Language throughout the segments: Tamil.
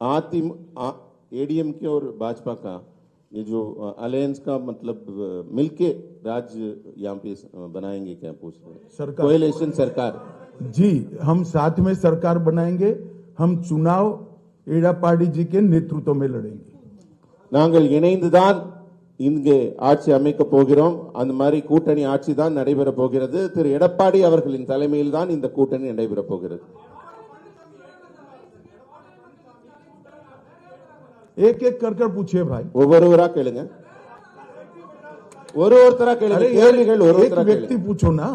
आतिम एडीएम के और भाजपा का ये जो अलायंस का मतलब अ, मिलके राज्य यहाँ पे अ, बनाएंगे क्या पूछ रहे हैं सरकार कोएलेशन सरकार जी हम साथ में सरकार बनाएंगे हम चुनाव एड़ापाड़ी जी के नेतृत्व में लड़ेंगे நாங்கள் இணைந்துதான் இங்கே ஆட்சி அமைக்க போகிறோம் அந்த மாதிரி கூட்டணி ஆட்சி தான் நடைபெற போகிறது திரு எடப்பாடி அவர்களின் தலைமையில் தான் இந்த கூட்டணி நடைபெற போகிறது एक एक कर कर पूछिए भाई ஒவ்வொருவரா கேளுங்க ஒரு ஒருத்தரா கேளுங்க अरे यार, கேள்விகள் ஒரு एक ஒருத்தரா व्यक्ति கேளுங்க पूछो ना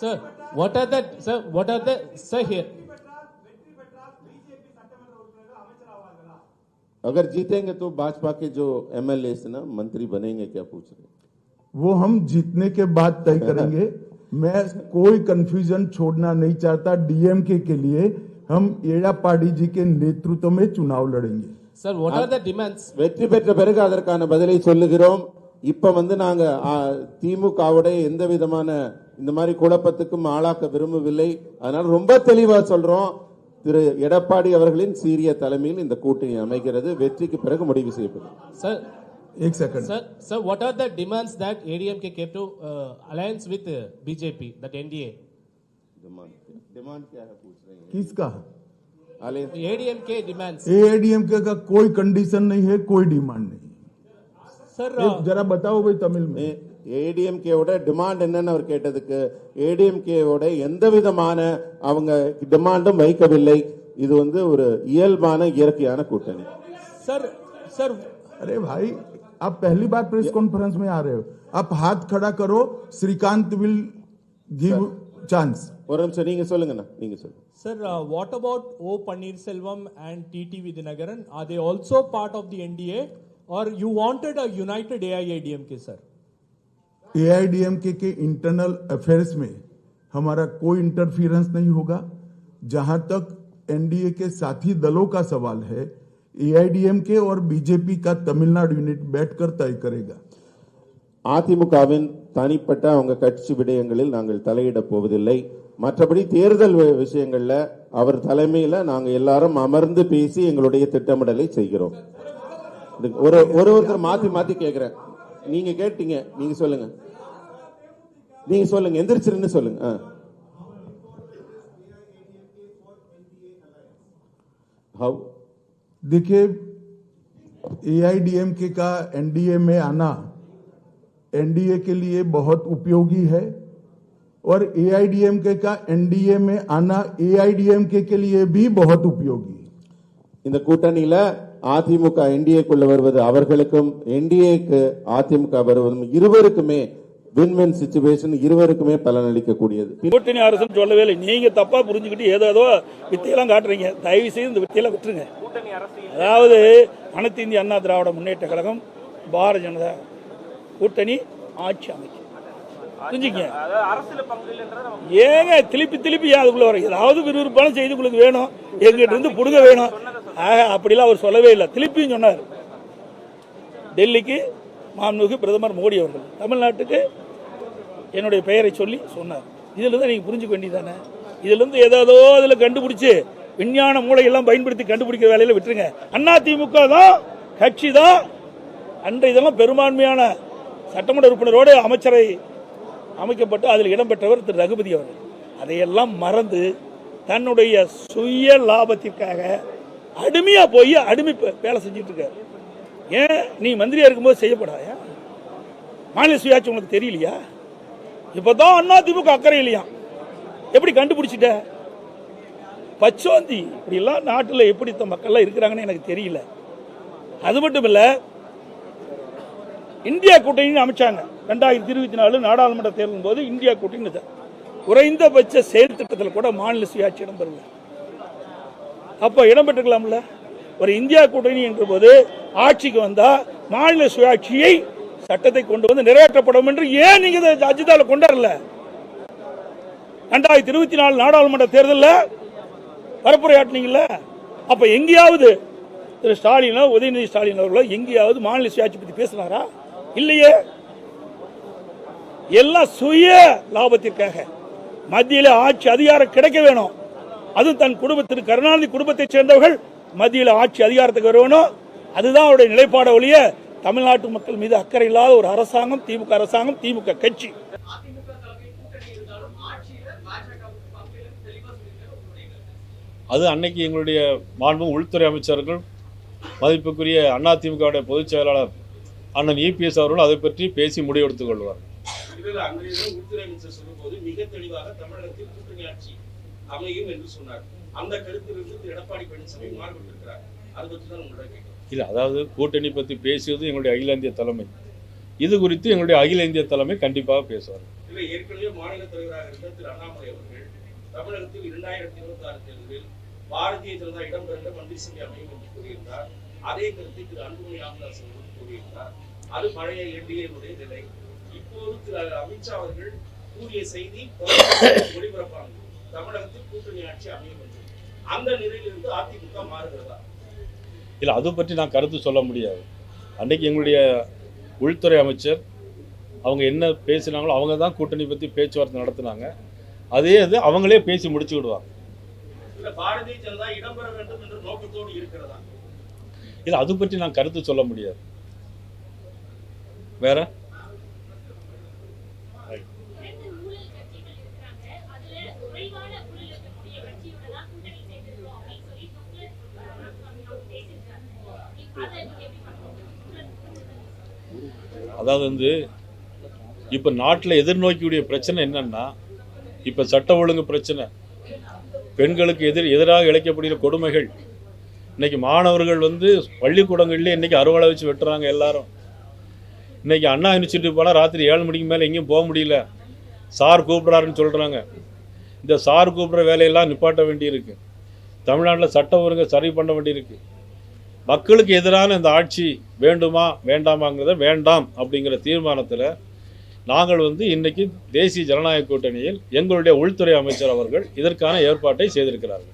Sir, what are the, sir, what are the, sir here, अगर जीतेंगे तो भाजपा के जो एमएलए ना मंत्री बनेंगे क्या पूछ रहे हैं? वो हम जीतने के बाद तय करेंगे मैं कोई कंफ्यूजन छोड़ना नहीं चाहता डीएमके के लिए हम एड़ापाड़ी जी के नेतृत्व में चुनाव लड़ेंगे sir, what are the demands? வெற்றி பெற்ற பிறகு அதற்கான பதிலை சொல்லுகிறோம் இப்ப வந்து நாங்க ஆ, திமுகவுடைய எந்த விதமான இந்த மாதிரி குழப்பத்துக்கும் ஆளாக்க விரும்பவில்லை அதனால ரொம்ப தெளிவா சொல்றோம் திரு எடப்பாடி அவர்களின் சீரிய தலைமையில் இந்த கூட்டணி அமைகிறது வெற்றிக்கு பிறகு முடிவு செய்யப்படும் Sir, एक second sir, sir, what are the demands that ADMK came to uh, alliance with uh, BJP, that NDA? Demand demand क्या है पूछ रहे हैं किसका आले- ADMK demands. एआईडीएमके का कोई कंडीशन नहीं है कोई डिमांड नहीं Sir, एक जरा बताओ भाई तमिल में ஏடிஎம்கேவோட டிமாண்ட் என்னன்னு அவர் கேட்டதுக்கு ஏடிஎம்கேவோட எந்த விதமான அவங்க டிமாண்டும் வைக்கவில்லை இது வந்து ஒரு இயல்பான இயற்கையான கூட்டணி sir, sir, अरे भाई आप पहली बार प्रेस कॉन्फ्रेंस में आ रहे हो आप हाथ खड़ा करो श्रीकांत विल गिव चांस ஒரு நிமிஷம் நீங்க சொல்லுங்கண்ணா நீங்க சொல்லுங்க Sir, uh, what about O Pannirselvam and TT Vidyanagaran? Are they also part of the NDA or you wanted a united AIADMK, sir? AIADMK के इंटरनल अफेयर्स में हमारा कोई इंटरफियरेंस नहीं होगा जहां तक एनडीए के साथी दलों का सवाल है एआईडीएमके और बीजेपी का तमिलनाडु यूनिट बैठकर तय करेगा அதிமுகவின் தனிப்பட்ட அவங்க கட்சி விடயங்களில் நாங்கள் தலையிட போவதில்லை மற்றபடி தேர்தல் வி- விஷயங்கள்ல அவர் தலைமையில நாங்க எல்லாரும் அமர்ந்து பேசி எங்களுடைய திட்டமிடலை செய்கிறோம் இது ஒரு ஒரு ஒருத்தர் மாத்தி மாத்தி கேக்குறேன் நீங்க கேட்டீங்க நீங்க சொல்லுங்க நீங்க சொல்லுங்க எந்திரிச்சிருன்னு சொல்லுங்க ஆ. How? देखिए एआईडीएमके का एनडीए में आना एनडीए के लिए बहुत उपयोगी है और एआईडीएमके का एनडीए में आना एआईडीएमके के लिए भी बहुत उपयोगी है இந்த கூட்டணியில அதிமுக என்டிஏக்குள்ள வருவது அவர்களுக்கும் என்டிஏக்கு அதிமுக வருவதும் இருவருக்குமே வின் வின் சுச்சுவேஷன் இருவருக்குமே பலனளிக்கக்கூடியது கூட்டணி அரசுன்னு சொல்லவே இல்லை நீங்க தப்பா புரிஞ்சுக்கிட்டு ஏதோ ஏதோ வித்தையெல்லாம் காட்டுறீங்க தயவு செய்து இந்த வித்தையெல்லாம் விட்டுருங்க அதாவது அனைத்து இந்திய அண்ணா திராவிட முன்னேற்ற கழகம் பாரதிய ஜனதா கூட்டணி ஆட்சி அமைக்கும் புரிஞ்சுங்க. ஏங்க திருப்பி திருப்பி அதுக்குள்ள வர ஏதாவது விறுவிறுப்பான செய்தி உங்களுக்கு வேணும். எங்கிட்ட இருந்து புடுங்க வேணும். ஆக, அப்படிலாம் அவர் சொல்லவே இல்லை. திருப்பியும் சொன்னார். டெல்லிக்கு மாண்புமிகு பிரதமர் மோடி அவர்கள். தமிழ்நாட்டுக்கு என்னுடைய பெயரை சொல்லி சொன்னார். இதுல இருந்து நீங்க புரிஞ்சுக்க வேண்டியதானே இதுல இருந்து ஏதோ அதுல கண்டுபிடிச்சு விஞ்ஞான மூளையெல்லாம் பயன்படுத்தி கண்டுபிடிக்கிற வேலையில விட்டுருங்க. அண்ணா திமுக தான் கட்சி தான். அன்று இதெல்லாம் பெரும்பான்மையான சட்டமன்ற உறுப்பினரோடு அமைச்சரை அமைக்கப்பட்டு அதில் இடம்பெற்றவர் திரு. ரகுபதி அவர்கள். அதையெல்லாம் மறந்து தன்னுடைய சுய லாபத்திற்காக அடிமையாக போய் அடிமை வேலை செஞ்சுட்டு இருக்காரு ஏன்? நீ மந்திரியாக இருக்கும்போது செய்யப்படாதா மாநில சுயாட்சி உங்களுக்கு தெரியலையா? இப்பதான் அண்ணா திமுக அக்கறை இல்லையா? எப்படி கண்டுபிடிச்சிட்ட? பச்சோந்தி இப்படிலாம் நாட்டில் எப்படி மக்கள்லாம் இருக்கிறாங்கன்னு எனக்கு தெரியல. அது மட்டும் இல்லை இந்தியா கூட்டணின்னு அமைச்சாங்க. ரெண்டாயிரத்தி இருபத்தி நாலு நாடாளுமன்ற தேர்தலின் போது இந்தியா கூட்டணி குறைந்தபட்ச செயல் திட்டத்தில் கூட மாநில சுயாட்சி இடம்பெறல. அப்போ இடம்பெற்றுக்கலாம்ல ஒரு இந்தியா கூட்டணி என்ற போது ஆட்சிக்கு வந்தா மாநில சுயாட்சியை சட்டத்தை கொண்டு வந்து நிறைவேற்றப்படும் என்று ஏன் நீங்க இதை அஜிதால கொண்டாடல? ரெண்டாயிரத்தி இருபத்தி நாலு நாடாளுமன்ற தேர்தலில் பரப்புரையாட்டினீங்கள அப்ப எங்கேயாவது திரு ஸ்டாலினோ உதயநிதி ஸ்டாலின் அவர்களோ எங்கேயாவது மாநில சுயாட்சி பற்றி பேசினாரா? இல்லையே? எல்லாம் சுய லாபத்திற்காக. மத்தியில் ஆட்சி அதிகாரம் கிடைக்க வேணும். அதுவும் தன் குடும்பத்திற்கு கருணாநிதி குடும்பத்தைச் சேர்ந்தவர்கள் மத்தியில் ஆட்சி அதிகாரத்துக்கு வரணும் அதுதான் அவருடைய நிலைப்பாட ஒழிய தமிழ்நாட்டு மக்கள் மீது அக்கறை இல்லாத ஒரு அரசாங்கம் திமுக அரசாங்கம் திமுக கட்சி. அது அன்னைக்கு எங்களுடைய மாண்பு உள்துறை அமைச்சர்கள் மதிப்புக்குரிய அதிமுகவுடைய பொதுச் செயலாளர் அண்ணன் இபிஎஸ் அவர்கள் அதை பற்றி பேசி முடிவெடுத்துக் கொள்வார். இல்லை அதாவது கூட்டணி பற்றி பேசியது எங்களுடைய அகில இந்திய தலைமை. இது குறித்து எங்களுடைய அகில இந்திய தலைமை கண்டிப்பாக பேசுவார். ஏற்கனவே மாநில தலைவராக இருந்த திரு அண்ணாமலை அவர்கள் தமிழகத்தில் இரண்டாயிரத்தி இருபத்தி ஆறு தேர்தலில் பாரதிய ஜனதா இடம்பெற்ற மந்திரி சபை அமையும் என்று கூறியிருந்தார். அதே கருத்தை திரு அன்புமணி ராமதாஸ் அவர்கள் கூறியிருந்தார். அது பழைய என்டிஏனுடைய நிலை. இப்போது திரு அமித்ஷா அவர்கள் கூறிய செய்தி ஒளிபரப்பானது. தமிழகத்தில் கூட்டணி ஆட்சி அமையும் என்று. அந்த நிலையிலிருந்து அதிமுக மாறுகிறதா? இல்லை அதை பற்றி நான் கருத்து சொல்ல முடியாது. அன்றைக்கு எங்களுடைய உள்துறை அமைச்சர் அவங்க என்ன பேசினாங்களோ அவங்க தான் கூட்டணி பற்றி பேச்சுவார்த்தை நடத்துனாங்க. அதே இது அவங்களே பேசி முடிச்சு விடுவாங்க இல்லை அது பற்றி நான் கருத்து சொல்ல முடியாது. வேற? இப்ப அதாவது வந்து இப்போ நாட்டில் எதிர்நோக்கியுடைய பிரச்சனை என்னன்னா இப்போ சட்ட ஒழுங்கு பிரச்சனை. பெண்களுக்கு எதிர் எதிராக இழைக்கப்படுகிற கொடுமைகள். இன்றைக்கி மாணவர்கள் வந்து பள்ளிக்கூடங்கள்லேயே இன்னைக்கு அறுவலை வச்சு வெட்டுறாங்க எல்லாரும். இன்னைக்கு அண்ணா யூனிவர்சிட்டி போனால் ராத்திரி ஏழு மணிக்கு மேலே எங்கேயும் போக முடியல. சார் கூப்பிட்றாருன்னு சொல்கிறாங்க இந்த சார் கூப்பிட்ற வேலையெல்லாம் நிப்பாட்ட வேண்டியிருக்கு. தமிழ்நாட்டில் சட்ட ஒழுங்கை சரி பண்ண வேண்டியிருக்கு. மக்களுக்கு எதிரான இந்த ஆட்சி வேண்டுமா வேண்டாமாங்கிறத வேண்டாம் அப்படிங்கிற தீர்மானத்தில் நாங்கள் வந்து இன்னைக்கு தேசிய ஜனநாயக கூட்டணியில் எங்களுடைய உள்துறை அமைச்சர் அவர்கள் இதற்கான ஏற்பாட்டை செய்திருக்கிறார்கள்.